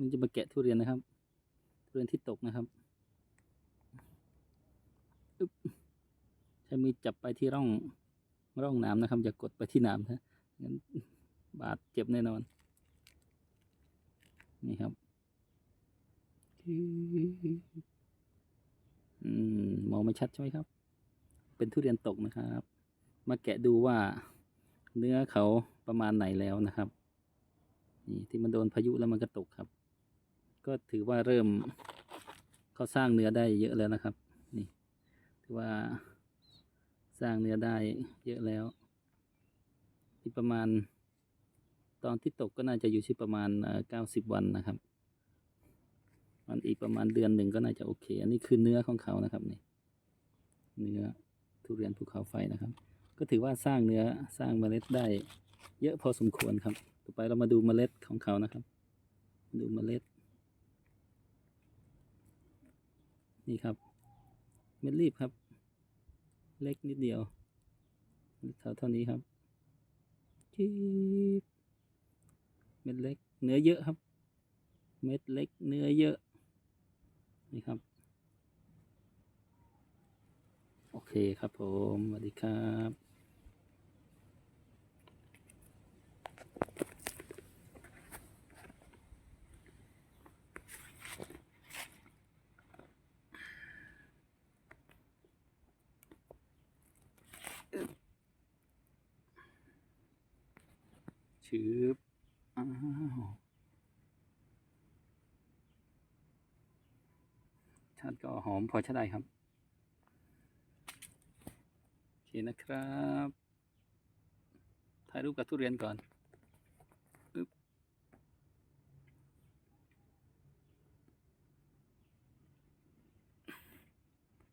มันจะมาแกะทุเรียนนะครับ ทุเรียนที่ตกนะครับอึ๊บใช้มือจับไปที่ร่องร่องน้ำนะครับ อย่ากดไปที่น้ำนะงั้นบาดเจ็บแน่นอน นี่ครับอืมมองไม่ชัดใช่ไหมครับ เป็นทุเรียนตกนะครับ มาแกะดูว่าเนื้อเขาประมาณไหนแล้วนะครับ นี่ที่มันโดนพายุแล้วมันก็ตกครับ ก็ถือว่าเริ่มเขาสร้างเนื้อได้เยอะแล้วนะครับ นี่ ถือว่าสร้างเนื้อได้เยอะแล้วที่ประมาณ ตอนที่ตกก็น่าจะอยู่ที่ประมาณเก้าสิบวันนะครับมันอีกประมาณเดือนหนึ่งก็น่าจะโอเค อันนี้คือเนื้อของเขานะครับนี่เนื้อทุเรียนภูเขาไฟนะครับ ก็ถือว่าสร้างเนื้อสร้างเมล็ดได้ เยอะพอสมควรครับ ต่อไปเรามาดูเมล็ดของเขานะครับ ดูเมล็ด นี่ครับ เม็ดรีบครับ เล็กนิดเดียวเม็ดเท่าเท่านี้ครับจีบเม็ดเล็ก เนื้อเยอะครับ เม็ดเล็ก เนื้อเยอะ นี่ครับ โอเคครับผม สวัสดีครับ ชืบอ้าวชาติก็หอมพอใช้ได้ครับ โอเคนะครับ ถ่ายรูปกับทุเรียนก่อน